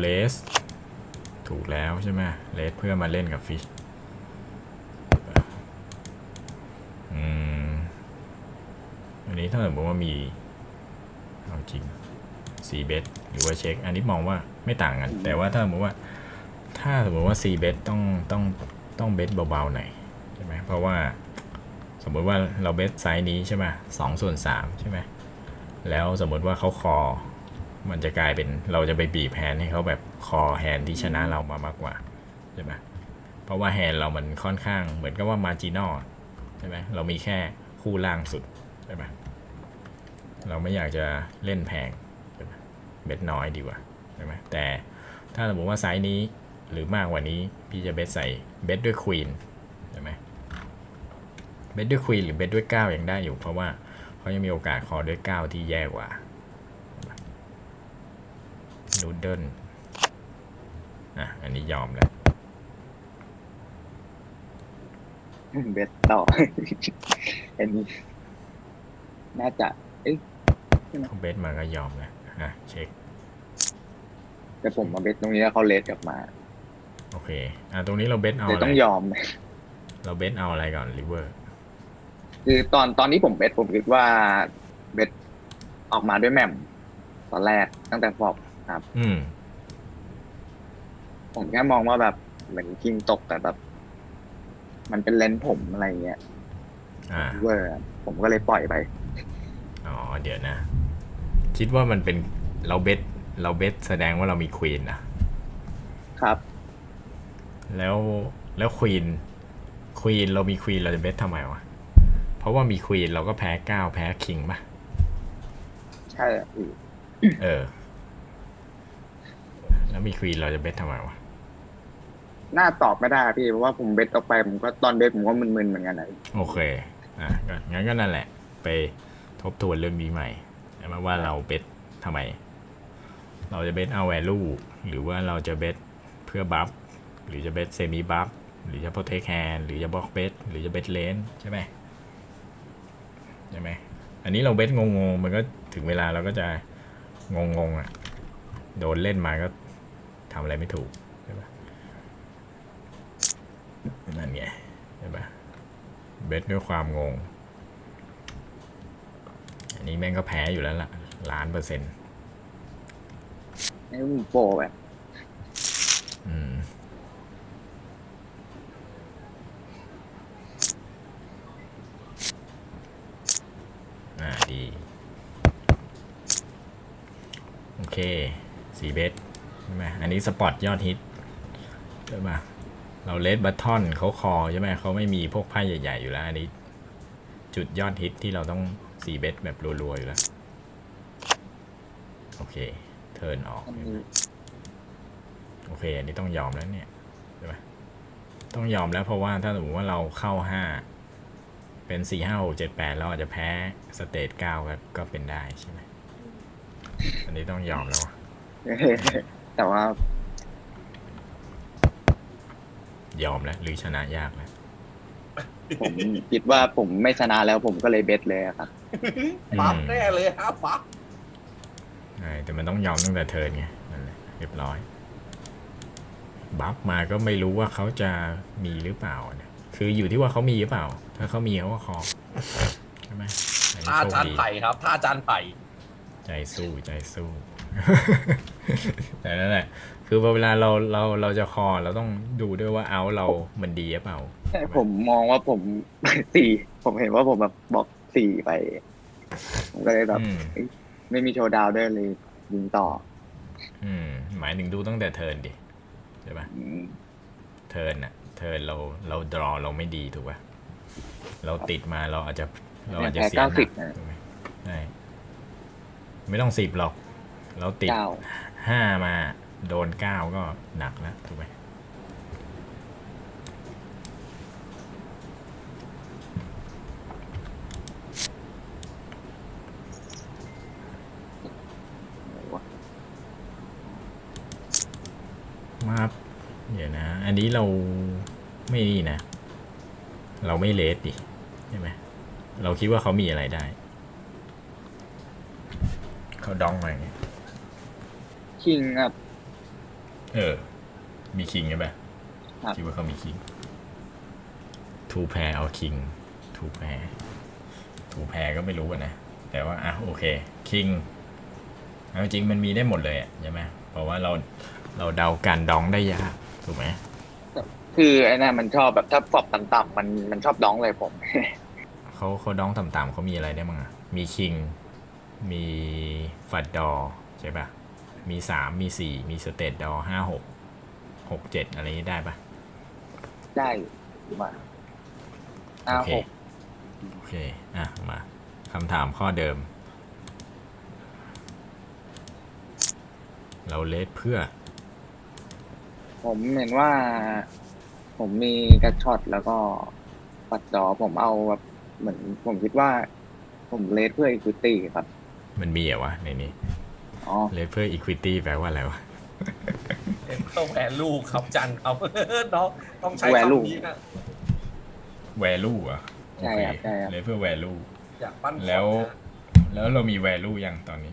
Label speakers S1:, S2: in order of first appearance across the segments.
S1: เลสถูกแล้วใช่ไหมเลสเพื่อมาเล่นกับฟิชอืมอันนี้ถ้าสมมติว่ามี เอาจริงซีเบสหรือว่าเช็ค อันนี้มองว่าไม่ต่างกัน แต่ว่าถ้าสมมติว่า ถ้าสมมติว่าซีเบสต้องต้องต้องเบสเบาๆหน่อยใช่ไหมเพราะว่าสมมติว่าเราเบสไซส์นี้ใช่ไหมสองส่วนสามใช่ไหมแล้วสมมติว่าเขาคอ มันจะกลายเป็นเราจะไปบีบแฮนให้เขาแบบคอแฮนที่ชนะเรามามากกว่าใช่ไหมเพราะว่าแฮนเรามันค่อนข้างเหมือนกับว่ามาจินอลใช่ไหมเรามีแค่คู่ล่างสุดใช่ไหมเราไม่อยากจะเล่นแพงเบ็ดน้อยดีกว่าใช่ไหมแต่ถ้าสมมติว่าไซส์นี้หรือมากกว่านี้พี่จะเบ็ดใส่เบ็ดด้วยควีนใช่ไหมเบ็ดด้วยควีนหรือเบ็ดด้วย9ยังได้อยู่ เพราะว่าเขายังมีโอกาสคอด้วย 9 ที่แย่กว่า นูดเดิลอะ อันนี้ยอมแล้ว
S2: เบสต่อ อันนี้ น่าจะ เอ้ย
S1: เขาเบสมาก็ยอมแล้วอะ เช็ค
S2: แต่ผมมาเบสตรงนี้แล้วเขาเลสกลับมา
S1: โอเค อะ ตรงนี้เราเบสเอา
S2: แต่
S1: อะไร
S2: ต้องยอม
S1: เราเบสเอาอะไรก่อนริเวอร์
S2: คือตอนตอนนี้ผมเบสผมคิดว่าเบสออกมาด้วยแหม่มตอนแรกตั้งแต่ฟอบ ครับ
S1: อืม
S2: ผมแค่มองว่าแบบเหมือนคิงตกแต่แบบ มันเป็นเลนส์ผมอะไรเงี้ย
S1: อ่า
S2: เวอร์อะผมก็เลยปล่อยไป
S1: อ๋อ เดี๋ยวนะ คิดว่ามันเป็นเราเบสเราเบสแสดงว่าเรามีควีนนะครับ แล้วแล้วควีนควีนเรามีควีนเราจะเบสทำไมวะ เพราะว่ามีควีนเราก็แพ้เก้าแพ้คิงป่ะ
S2: ใช่อะพี่
S1: เออ แล้วมีควีนเราจะเบสทำไมวะ
S2: น่าตอบไม่ได้พี่เพราะว่าผมเบสออกไปผมก็ตอนเบสผมก็มึนๆเหมือนกันนะ
S1: โอเค อะก็งั้นก็นั่นแหละ ไปทบทวนเรื่องนี้ใหม่ใช่ไหมว่าเราเบสทำไม เราจะเบสเอาแวลูหรือว่าเราจะเบสเพื่อบัฟหรือจะเบสเซมิบัฟหรือจะโปรเทคแฮนหรือจะบล็อกเบสหรือจะเบสเลนใช่ไหมใช่ไหมอันนี้เราเบสงงๆมันก็ถึงเวลาเราก็จะงงๆอะโดนเล่นมาก็ ทำอะไรไม่ถูกใช่ปะนั่นไงใช่ปะเบสด้วยความงง อันนี้แม่งก็แพ้อยู่แล้วล่ะล้านเปอร์เซ็นต์
S2: ไอ้ผมโปรแบบ
S1: อืมอ่าดี โอเคสีเบสใช่ไหมอันนี้สปอตยอดฮิตใช่ไหมเราเลดบัตทอนเขาคอใช่ไหมเขาไม่มีพวกไพ่ใหญ่ ๆ อยู่แล้ว อันนี้ จุดยอดฮิตที่เราต้องสีเบสแบบรัว ๆ อยู่แล้ว โอเค เทิร์นออก
S2: อันนี้
S1: โอเค อันนี้ต้องยอมแล้วเนี่ยใช่ไหมต้องยอมแล้วเพราะว่าถ้าสมมติว่าเราเข้าห้าเป็นสี่ห้าหกเจ็ดแปดเราอาจจะแพ้สเตจเก้าก็ก็เป็นได้ใช่ไหมอันนี้ต้องยอมแล้วอะ
S2: แต่ว่า
S1: ยอมแล้วหรือชนะยากแล้ว
S2: ผมคิดว่าผมไม่ชนะแล้วผมก็เลยเบสเลยอะครับ
S3: ปั๊บแน่เลยครับปั๊บ
S1: ใช่แต่มันต้องยอมตั้งแต่เทิร์นไงนั่นแหละเรียบร้อย บัฟมาก็ไม่รู้ว่าเขาจะมีหรือเปล่าเนี่ยคืออยู่ที่ว่าเขามีหรือเปล่า ถ้าเขามีเขาก็คอใช่ไหมอันนี้
S3: ท่า
S1: โชค
S3: จาน
S1: ดี
S3: ไผ่ครับท่าจานไผ่
S1: ใจสู้ใจสู้ แต่นั่นแหละคือเวลาเราเราเราจะคอเราต้องดูด้วยว่าเอาเรามันดีหรือเปล่า
S2: ใช่ผมมองว่าผม สี่ผมเห็นว่าผมแบบบอกสี่ไป ผมก็เลยแบบ
S1: อืม
S2: ไม่มีโชว์ดาวน์ด้วยเลยยิงต่อ
S1: อืมหมายถึงดูตั้งแต่เทิร์นดิใช่ปะ
S2: อืม
S1: เทิร์นอะเทิร์นเราเราดรอเราไม่ดีถูกปะเราติดมาเราอาจจะเราอาจจะเสียหนักถูกไหมใช่ไม่ต้องสิบหรอก เราติด
S2: เก้า
S1: ห้ามาโดนเก้าก็หนักแล้วถูกไหมมาบเดี๋ยวนะ อันนี้เราไม่นี่นะ เราไม่เลสดิใช่ไหมเราคิดว่าเขามีอะไรได้ เขาดองอย่างเงี้ย
S2: คิงครับ
S1: เออ มีคิงใช่ปะ
S2: ครับ
S1: คิดว่าเขามีคิงทูแพรเอาคิงทูแพรทูแพรก็ไม่รู้อะนะ แต่ว่าอะโอเคคิงเอาจริงมันมีได้หมดเลยอะใช่ไหมเพราะว่าเราเราเดาการดองได้ยากถูกไหม
S2: คือไอ้นั่นมันชอบแบบถ้าฟอบต่ำๆมันมันชอบร้องเลยผม
S1: เขาเขาดองต่ำๆเขามีอะไรได้บ้างอะมีคิงมีฟัดดอใช่ปะ มีสามมีสี่มีสเตตดอห้าหกหกเจ็ดอะไรนี้ได้ปะ
S2: ได้มาอ้า
S1: โอเค
S2: หก
S1: โอเค อะ มาคำถามข้อเดิม เราเลสเพื่อ
S2: ผมเห็นว่า ผมมีกระช็อตแล้วก็ปัดดอผมเอาแบบเหมือนผมคิดว่า ผมเลสเพื่ออีควิตี้ครับ
S1: มันมีเหรอวะในนี้
S2: อ๋อ
S1: เลสเพื่อ equity แปลว่าอะไรวะ
S3: ต้องแวลูครับอาจารย์ครับน้องต้องใช้
S2: value
S3: คำนี้นะ
S1: value อะ
S2: ใช่ครับใช่ครับ
S1: เลสเพื่อ value
S3: อยากปั้น
S1: แล้ว
S3: คนนะ
S1: แล้วเรามี value ยังตอนนี้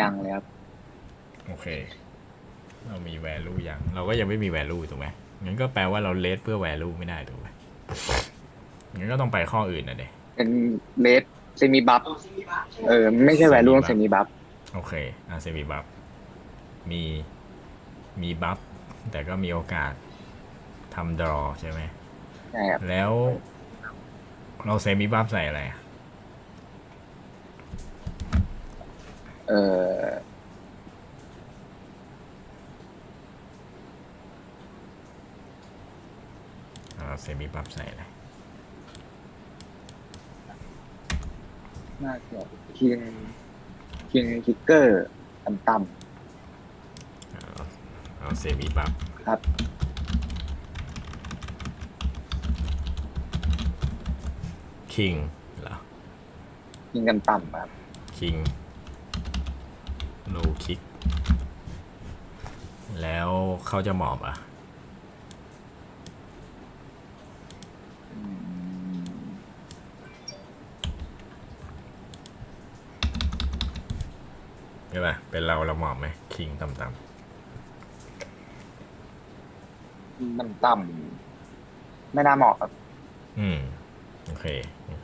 S2: ยังเลยครับ
S1: โอเค เรามี value ยัง เราก็ยังไม่มี value ถูกไหมงั้นก็แปลว่าเราเลสเพื่อ value ไม่ได้ถูกไหมงั้นก็ต้องไปข้ออื่นนะเด็
S2: เป็นเลสเซมิบัฟเออ ไม่ใช่แวลูเซมิบัฟ
S1: โอเคอาเซมีบัฟมีมีบัฟแต่ก็มีโอกาสทำดรอใช่ไหม
S2: ใช่ครับ
S1: แล้ว เราเซมิบัฟใส่อะไรอะ
S2: เออ
S1: เราเซมิบัฟใส่อะไร
S2: น่าจะคิง คิงคิกเกอร์ต่ำ
S1: เอาเอาเซมิบัฟ
S2: ๆครับ
S1: คิงเหรอ
S2: ยิงกันต่ำครับ
S1: คิงโลคิก แล้วเขาจะหมอบอะ ใช่ป่ะเป็นเราเราหมอบไหมคิงต่ำ
S2: มันต่ำไม่น่าเหมาะครับ
S1: ๆอืม โอเค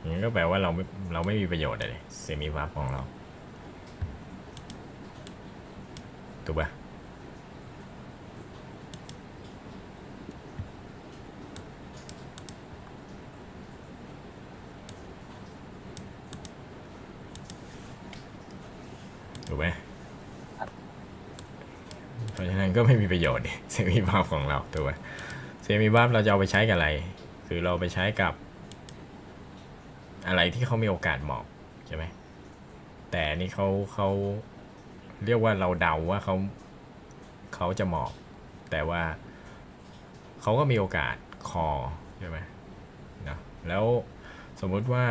S1: งั้นก็แปลว่าเราไม่เราไม่มีประโยชน์อะไรเซมิบัฟของเรา ถูกป่ะ ถูกไหมเพราะฉะนั้น ก็ไม่มีประโยชน์เซมิบัฟของเราถูกไหมเซมิบัฟเราจะเอาไปใช้กับอะไร คือเราไปใช้กับ อะไรที่เขามีโอกาสเหมาะใช่ไหมแต่นี่เขาเขาเรียกว่าเราเดาว่าเขาเขาจะเหมาะแต่ว่าเขาก็มีโอกาสคอใช่ไหมนะแล้วสมมุติว่า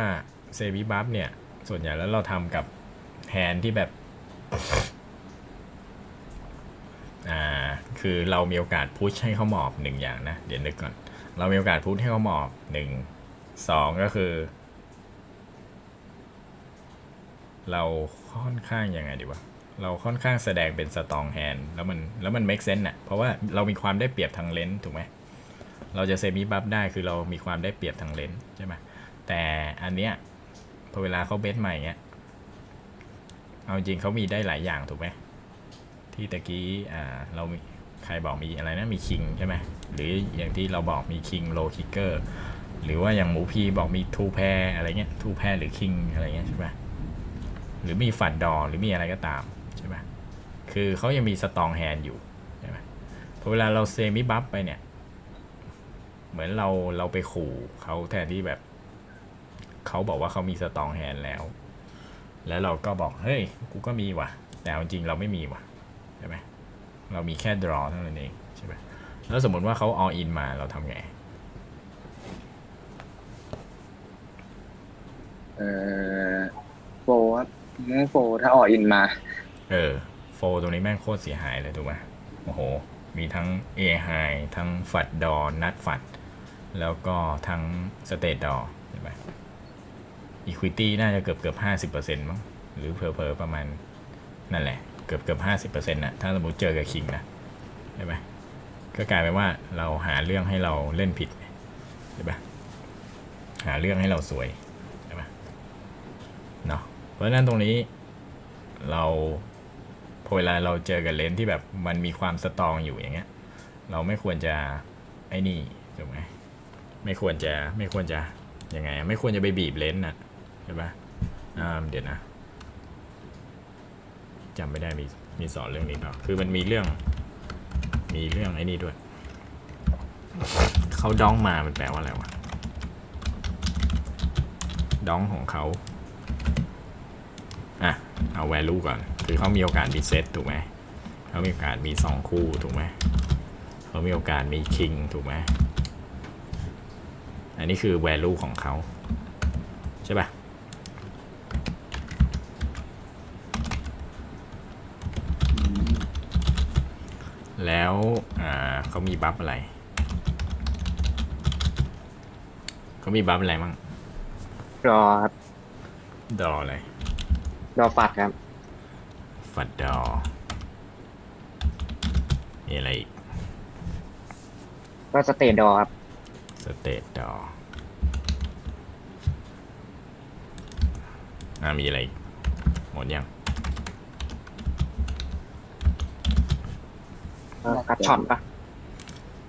S1: เซมิบัฟเนี่ย ส่วนใหญ่แล้วเราทำกับแฮนที่แบบ คือเรามีโอกาสพุชให้เขาหมอบหนึ่งอย่างนะ เดี๋ยวนึกก่อน เรามีโอกาสพุชให้เขาหมอบหนึ่งสองก็คือ เราค่อนข้างยังไงดีวะเราค่อนข้างแสดงเป็นสตองแฮนแล้วมันแล้วมัน make sense น่ะเพราะว่าเรามีความได้เปรียบทางเลนส์ถูกไหมเราจะเซมิบัฟได้คือเรามีความได้เปรียบทางเลนส์ใช่ไหมแต่อันเนี้ยพอเวลาเขาเบสใหม่เงี้ยเอาจริงเขามีได้หลายอย่างถูกไหมที่ตะกี้อ่าเรามี รบอกมีอะไรนะมีคิงใช่ไหมหรืออย่างที่เราบอกมีคิงโลคิกเกอร์หรือว่าอย่างหมูพีบอกมีทูแพรอะไรเงี้ยทูแพรหรือคิงอะไรเงี้ยใช่ไหมหรือมีฝัดดอหรือมีอะไรก็ตามใช่ไหมคือเขายังมีสตองแฮนอยู่ใช่ไหมพอเวลาเราเซมิบัฟไปเนี่ย เหมือนเราเราไปขู่เขาแทนที่แบบเขาบอกว่าเขามีสตองแฮนแล้ว แล้วเราก็บอกเฮ้ยกูก็มีว่ะ แต่จริงเราไม่มีว่ะใช่ไหม เรามีแค่ draw เท่านั้นเองใช่ไหมแล้วสมมติว่าเขา all in มาเราทำไง
S2: เออโฟร์ครับโฟร์ถ้าออกอินมา
S1: เออโฟตรงนี้แม่งโคตรเสียหายเลยถูกไหมโอ้โห มีทั้ง A high ทั้งฝัดดอ นัดฝัด แล้วก็ทั้งสเต t ดอใช่ไหม equity น่าจะเกือบเกือบห้าสิบเปอร์เซ็นต์มั้งหรือเพอเพอๆประมาณนั่นแหละ เกือบเกือบห้าสิบเปอร์เซ็นต์นะถ้าสมมติเจอกับคิงนะช่ไหมก็กลายเป็นว่าเราหาเรื่องให้เราเล่นผิดใช่ปะหาเรื่องให้เราสวยใช่ปะเนาะเพราะฉะนั้นตรงนี้เราพอเวลาเราเจอกับเลนส์ที่แบบมันมีความสตองอยู่อย่างเงี้ย เราไม่ควรจะไอ้นี่ถูกไหมไม่ควรจะไม่ควรจะยังไง ไม่ควรจะไปบีบเลนส์น่ะใช่ปะอ่าเดี๋ยวนะ จำไม่ได้มีมีสอนเรื่องนี้เปล่าคือมันมีเรื่อง มีเรื่องไอ้นี่ด้วย เขาดองมามันแปลว่าอะไรวะดองของเขาอะเอา value ก่อน คือเขามีโอกาสมีเซตถูกไหมเขามีโอกาสมีสองคู่ถูกไหมเขามีโอกาสมี king ถูกไหมอันนี้คือ value ของเขาใช่ปะ แล้วอ่าเขามีบัฟอะไรเขามีบัฟอะไรมั่ง
S2: รอครับ
S1: ดออะไร
S2: รอฟัดครับ
S1: ฟัดดอมีอะไรอีก
S2: ก็สเตทดอครับ
S1: สเตตดออ่ามีอะไรอีกหมดยัง
S2: กัดช็อตปะ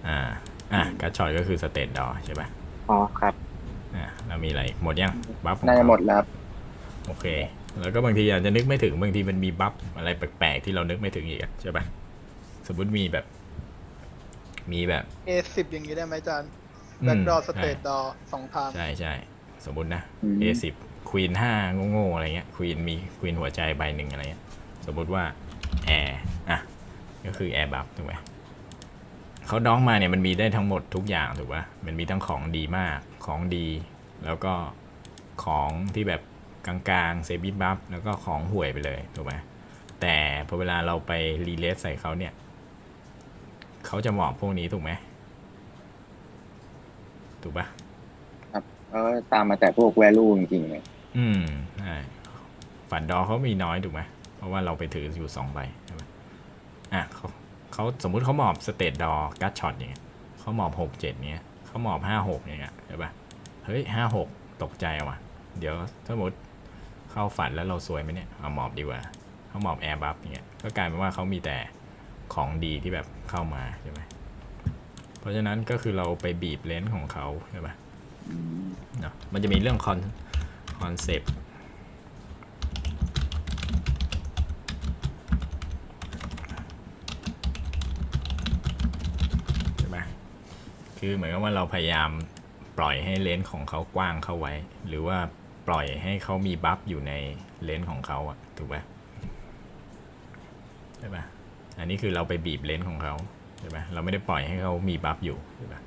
S1: อ่า อะการ์ดช็อตก็คือสเตตดอใช่ปะ
S2: อ๋อครับ
S1: อ่าแล้วมีอะไรอีกหมดยังบัฟของ
S2: น่าจะ
S1: เขา
S2: หมดแล้วครับ
S1: โอเค แล้วก็บางทีอาจจะนึกไม่ถึงบางทีมันมีบัฟอะไรแปลกๆที่เรานึกไม่ถึงอีกอะใช่ปะสมมติมีแบบ มีแบบ
S4: A10 อย่างนี้ได้ไหมอาจารย์
S1: อืม
S4: แบ็กดอส
S1: ใช่
S4: เตทดอสองทาง
S1: ใช่ใช่สมมตินะ
S2: อืม
S1: A10 ควีนห้าโง่ๆอะไรเงี้ยควีนมีควีนหัวใจใบหนึ่งอะไรเงี้ยสมมติว่าแอร์อะ ก็คือแอร์บัฟถูกไหมเขาดองมาเนี่ยมันมีได้ทั้งหมดทุกอย่างถูกปะมันมีทั้งของดีมากของดี แล้วก็ของที่แบบกลางๆเซบิบัฟแล้วก็ของห่วยไปเลยถูกไหมแต่พอเวลาเราไปรีเลสใส่เขาเนี่ยเขาจะเหมาะพวกนี้ถูกไหมถูกปะ
S2: เออตามมาแต่พวกแวลูจริงๆเลย
S1: อืมใช่ฝันดอเขามีน้อยถูกไหมเพราะว่าเราไปถืออยู่สองใบใช่ไหม อะเขาเขาสมมุติเขาหมอบสเตตดอการ์ดช็อตอย่างเงี้ยเขาหมอบหกเจ็ดเงี้ยเขาหมอบห้าหกอย่างเงี้ยใช่ปะเฮ้ยห้าหกตกใจว่ะ เดี๋ยวสมมติเข้าฝันแล้วเราซวยไหมเนี่ยเอาหมอบดีกว่าเขาหมอบแอร์บัฟเงี้ยก็กลายเป็นว่าเขามีแต่ของดีที่แบบเข้ามาใช่ไหมเพราะฉะนั้นก็คือเราไปบีบเลนส์ของเขาใช่ปะเนาะมันจะมีเรื่องคอนคอนเซปต์ใช่ไหม คือเหมือนกับว่าเราพยายามปล่อยให้เลนส์ของเขากว้างเข้าไว้ หรือว่าปล่อยให้เขามีบัฟอยู่ในเลนส์ของเขาอะถูกไหมใช่ปะอันนี้คือเราไปบีบเลนส์ของเขาใช่ไหมเราไม่ได้ปล่อยให้เขามีบัฟอยู่ใช่ปะ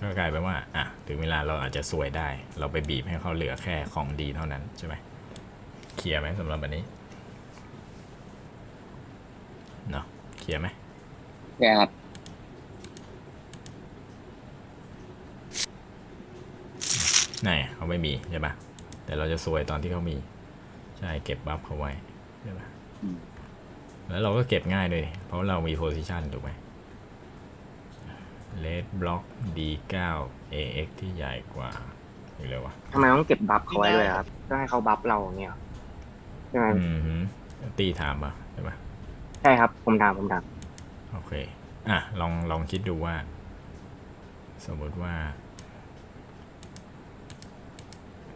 S1: ก็กลายเป็นว่าอะถึงเวลาเราอาจจะซวยได้ เราไปบีบให้เขาเหลือแค่ของดีเท่านั้นใช่ไหมเคลียร์ไหมสำหรับวันนี้เนาะเคลียร์ไหม
S2: แกครับ
S1: ไหน เขาไม่มีใช่ปะแต่เราจะซวยตอนที่เขามี ใช่เก็บบัฟเขาไว้ใช่ปะแล้วเราก็เก็บง่ายด้วยเพราะเรามีโพซิชันถูกไหมเลดบล็อก D9 AX ที่ใหญ่กว่าหรืออะไรวะ
S5: ทำไมต้องเก็บบัฟเขาไว้ด้วยครับต้องให้เขาบัฟเราอย่างเงี้ยเหรอใช่ไหม
S1: อืมฮึตีถามปะใช่ปะ
S5: ใช่ครับ ผมถามผมถาม
S1: โอเค อะ ลองลองคิดดูว่า สมมติว่า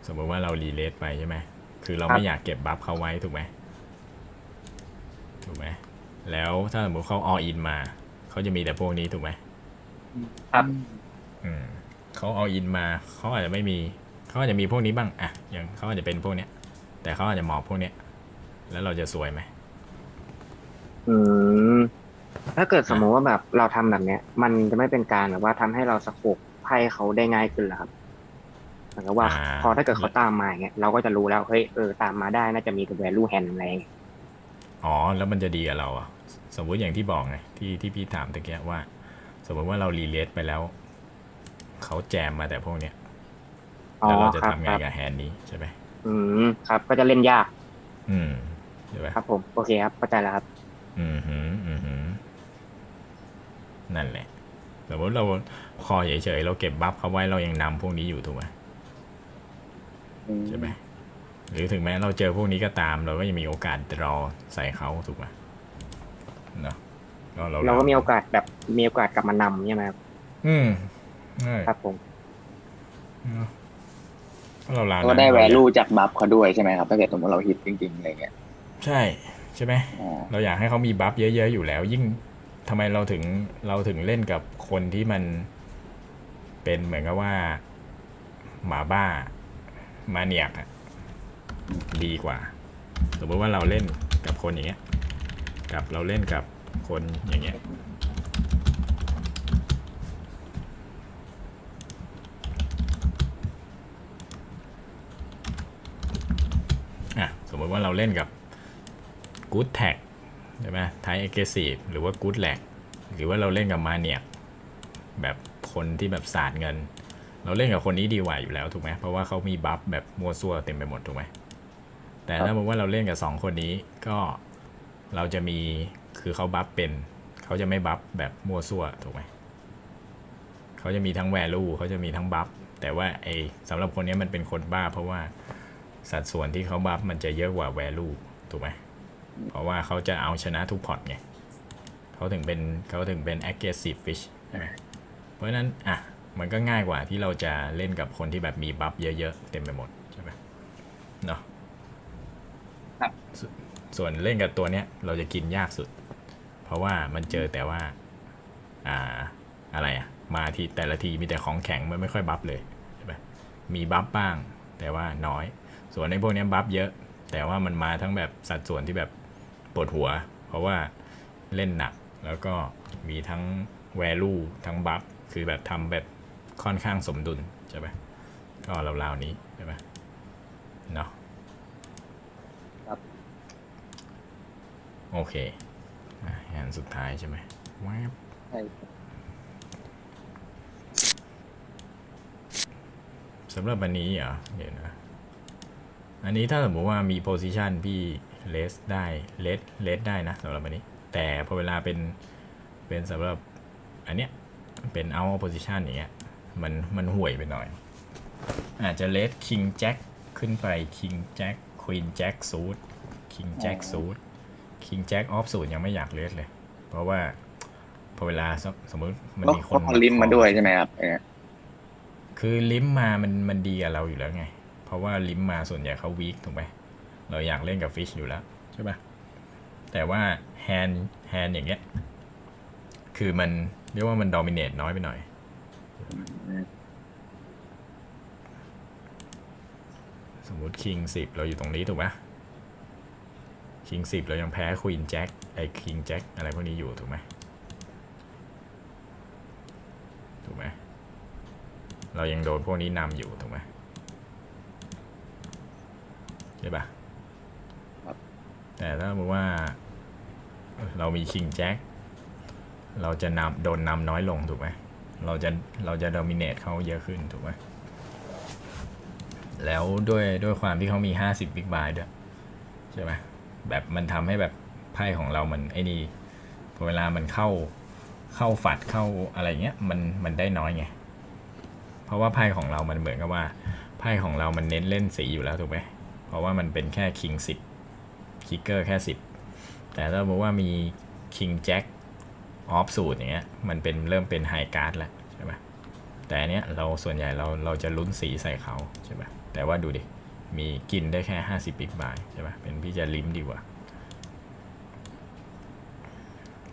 S1: สมมติว่าเรารีเลทไปใช่ไหมคือเราไม่อยากเก็บบัฟเขาไว้ถูกไหมถูกไหมแล้วถ้าสมมติเขาออินมาเขาจะมีแต่พวกนี้ถูกไหม
S5: ครับ
S1: อืมเขาเอาอินมาเขาอาจจะไม่มีเขาอาจจะมีพวกนี้บ้างอะอย่างเขาอาจจะเป็นพวกเนี้ย แต่เขาอาจจะหมอบพวกเนี้ย แล้วเราจะซวยไหม
S5: อืมถ้าเกิดสมมติว่าแบบเราทำแบบเนี้ย มันจะไม่เป็นการแบบว่าทำให้เราสะกบไพ่เขาได้ง่ายขึ้นเหรอครับ เหมือนกับว่า
S1: อ่า
S5: พอถ้าเกิดเขาตามมาอย่างเงี้ยเราก็จะรู้แล้วเฮ้ยเออตามมาได้น่าจะมีตัว value hand อะไรอย่างเงี้ย
S1: อ๋อ แล้วมันจะดีกับเราอะ สมมุติอย่างที่บอกไงที่ที่พี่ถามตะเกียว่า สมมติว่าเรารีเลทไปแล้ว เขาแจมมาแต่พวกเนี้ย
S5: อ๋อ
S1: แล้วเราจะ
S5: ครับ
S1: ทำไง
S5: ครับ
S1: กับแฮนด์นี้ใช่ไหม
S5: อืมครับ ก็จะเล่นยาก
S1: อืมใช่ไหม
S5: ครับ ผม โอเคครับเข้าใจแล้วครับ
S1: อืมหืมอืมหืมนั่นแหละ สมมติเราคอเฉยๆเราเก็บบัฟเขาไว้เรายังนำพวกนี้อยู่ถูกไหม
S2: อืม
S1: ใช่ไหมหรือถึงแม้เราเจอพวกนี้ก็ตาม เราก็ยังมีโอกาสรอใส่เขาถูกไหมเนาะก็เรา
S5: เราก็มีโอกาสแบบมีโอกาสกลับมานำใช่ไหมครับ
S1: อืมใช่
S5: ครับผม
S1: เนอะก็เราลา
S2: ก็ได้แวลูจากบัฟเขาด้วยใช่ไหมครับถ้าเกิดสมมติเราฮิตจริงๆอะไรเงี้ย
S1: ใช่ใช่ไหม
S2: อ๋อ
S1: เราอยากให้เขามีบัฟเยอะๆอยู่แล้ว ยิ่งทำไมเราถึงเราถึงเล่นกับคนที่มันเป็นเหมือนกับว่า หมาบ้า มาเนียกอะดีกว่า สมมติว่าเราเล่นกับคนอย่างเงี้ยกับเราเล่นกับคนอย่างเงี้ยอะสมมติว่าเราเล่นกับ Good Tag ใช่ไหมไทย Aggressive หรือว่า Good Lag หรือว่าเราเล่นกับมาเนียแบบคนที่แบบศาสตร์เงิน เราเล่นกับคนนี้ดีกว่าอยู่แล้วถูกไหมเพราะว่าเขามีบัฟแบบมัวซัวเต็มไปหมดถูกไหมแต่ถ้าบอกว่าเราเล่นกับสองคนนี้ก็เราจะมีคือเขาบัฟเป็นเขาจะไม่บัฟแบบมัวซัวถูกไหมเขาจะมีทั้งแวลูเขาจะมีทั้งบัฟแต่ว่าไอสำหรับคนนี้มันเป็นคนบ้า เพราะว่าสัดส่วนที่เขาบัฟมันจะเยอะกว่าแวลูถูกไหมเพราะว่าเขาจะเอาชนะทุกพอร์ตไงเขาถึงเป็นเขาถึงเป็น aggressive fish ใช่ไหมเพราะฉะนั้นอะ มันก็ง่ายกว่าที่เราจะเล่นกับคนที่แบบมีบัฟเยอะๆ เต็มไปหมดใช่ไหมเนาะ
S2: ครับ
S1: สส่วนเล่นกับตัวเนี้ยเราจะกินยากสุด เพราะว่ามันเจอแต่ว่าอ่าอะไรอะมาทีแต่ละทีมีแต่ของแข็งมันไม่ค่อยบัฟเลยใช่ไหมมีบัฟบ้าง แต่ว่าน้อย ส่วนในพวกเนี้ยบัฟเยอะ แต่ว่ามันมาทั้งแบบสัดส่วนที่แบบปวดหัว เพราะว่าเล่นหนักแล้วก็มีทั้ง value ทั้งบัฟคือแบบทำแบบ ค่อนข้างสมดุลใช่ไหมก็ราวๆนี้ใช่ไหมเนาะ
S2: ครับ
S1: โอเคอะงานสุดท้ายใช่ไหมแวบ
S2: ใช่
S1: สำหรับอันนี้เหรอเดี๋ยวนะ อันนี้ถ้าสมมติว่ามีโพซิชันพี่เลสได้เลสเลสได้นะสำหรับอันนี้ แต่พอเวลาเป็นเป็นสำหรับอันเนี้ยเป็นเอาโพซิชันอย่างเงี้ย มันมันห่วยไปหน่อย อาจจะเลสคิงแจ็คขึ้นไปคิงแจ็คควีนแจ็คซูดคิงแจ็คซูดคิงแจ็คออฟสูตยังไม่อยากเลสเลย เพราะว่าพอเวลาสมสมมติมัน
S2: ก็
S1: มีค
S2: ก็
S1: น
S2: พอลิมมาด้วยใช่ไหมครับเออ
S1: คือลิมมามันมันดีกับเราอยู่แล้วไง เพราะว่าลิมมาส่วนใหญ่เขาวีคถูกไหมเราอยากเล่นกับฟิชอยู่แล้วใช่ปะแต่ว่าแฮนแฮนอย่างเงี้ย คือมันเรียกว่ามันดอมิเนตน้อยไปหน่อย สมมุติคิงสิบเราอยู่ตรงนี้ถูกปะคิงสิบเรายังแพ้ควีนแจ็คไอ้คิงแจ็คอะไรพวกนี้อยู่ถูกไหมถูกไหมเรายังโดนพวกนี้นำอยู่ถูกไหมใช่ปะ
S2: ครับ
S1: แต่ถ้าสมมติว่าเรามีคิงแจ็คเราจะนำโดนนำน้อยลงถูกไหม เราจะเราจะดอมิเนตเขาเยอะขึ้นถูกไหมแล้วด้วยด้วยความที่เขามี 50บิ๊กบายด้วยใช่ไหมแบบมันทำให้แบบไพ่ของเรามันไอ้นี่พอเวลามันเข้าเข้าฝัดเข้าอะไรเงี้ยมันมันได้น้อยไง เพราะว่าไพ่ของเรามันเหมือนกับว่าไพ่ของเรามันเน้นเล่นสีอยู่แล้วถูกไหมเพราะว่ามันเป็นแค่คิงสิบคิกเกอร์แค่สิบแต่ถ้าบอกว่ามีคิงแจ็ค ออฟสูตรอย่างเงี้ยมันเป็นเริ่มเป็นไฮการ์ดแล้วใช่ไหมแต่อันเนี้ยเราส่วนใหญ่เราเราจะลุ้นสีใส่เขาใช่ไหมแต่ว่าดูดิ มีกินได้แค่ 50บิ๊กบายใช่ไหมเป็นพี่จะลิ้มดีกว่า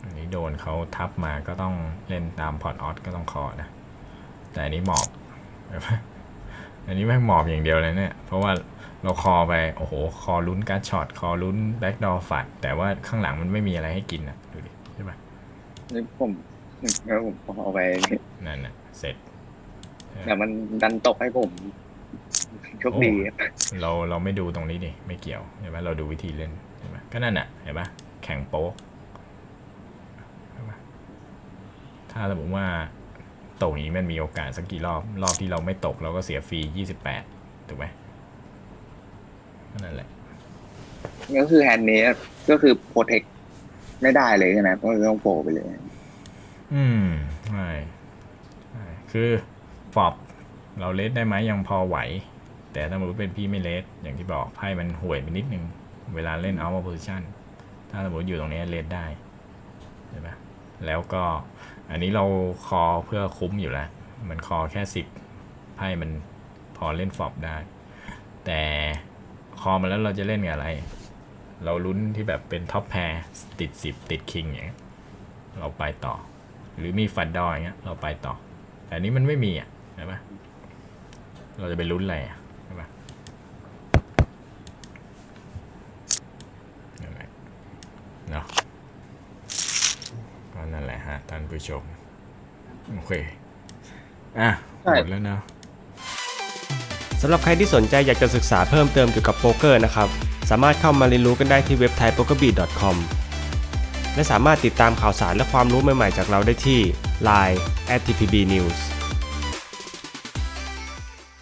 S1: อันนี้โดนเขาทับมาก็ต้องเล่นตามพอร์ตออสก็ต้องคอนะ แต่อันนี้หมอบอันนี้แม่หมอบอย่างเดียวเลยเนี่ย เพราะว่าเราคอไป โอ้โห คอลุ้นการ์ดช็อต คอลุ้นแบ็กดอร์ฝัด แต่ว่าข้างหลังมันไม่มีอะไรให้กินอะดูดิ
S2: นี่ผมแล้วผมเอาไป
S1: นั่นน่ะเสร็จ
S2: แต่มันดันตกให้ผมโชคดีครับ
S1: เราเราไม่ดูตรงนี้ดิไม่เกี่ยวใช่ไหมเราดูวิธีเล่นใช่ไหมก็นั่นน่ะเห็นปะแข่งโป๊กเห็นปะถ้าสมมติว่าตกอย่างนี้มันมีโอกาสสักกี่รอบ รอบที่เราไม่ตกเราก็เสียฟรียี่สิบแปดถูกไหมก็นั่นแหละ
S2: ก็คือแฮนด์เนสก็คือโปรเทค ไม่ได้เลยใช่ไหมเพราะต้องโปรไปเลย
S1: อืมใช่ใช่คือฟอบเราเลสได้ไหมยังพอไหว แต่ถ้าสมมติเป็นพี่ไม่เลสอย่างที่บอกไพ่มันห่วยไปนิดนึง เวลาเล่นเอาท์โพซิชันถ้าสมมติอยู่ตรงนี้เลสได้ใช่ปะแล้วก็อันนี้เราคอเพื่อคุ้มอยู่แล้ว มันคอแค่สิบไพ่มันพอเล่นฟอบได้ แต่คอมาแล้วเราจะเล่นกับอะไร เราลุ้นที่แบบเป็นท็อปแพรติดสิบติดคิงอย่างเงี้ยเราไปต่อ หรือมีฟันดอยอย่างเงี้ยเราไปต่อ แต่อันนี้มันไม่มีอะใช่ปะเราจะไปลุ้นอะไรอะใช่ปะนั่นแหละเนาะก็นั่นแหละฮะท่านผู้ชมโอเคอะ
S2: ใช่
S1: หมดแล้วเนาะ
S6: สำหรับใครที่สนใจอยากจะศึกษาเพิ่มเติมเกี่ยวกับโป๊กเกอร์นะครับ สามารถเข้ามาเรียนรู้กันได้ที่เว็บไทย pokerbeat.com และสามารถติดตามข่าวสารและความรู้ใหม่ๆจากเราได้ที่ Line @tpbnews